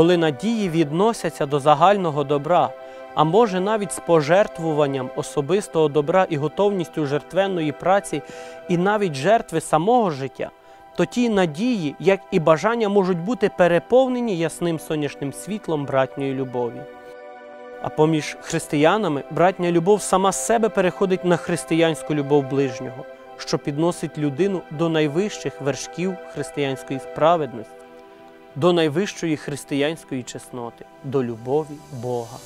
Коли надії відносяться до загального добра, а може навіть з пожертвуванням особистого добра і готовністю жертвенної праці, і навіть жертви самого життя, то ті надії, як і бажання, можуть бути переповнені ясним сонячним світлом братньої любові. А поміж християнами братня любов сама себе переходить на християнську любов ближнього, що підносить людину до найвищих вершків християнської справедності, до найвищої християнської чесноти, до любові Бога.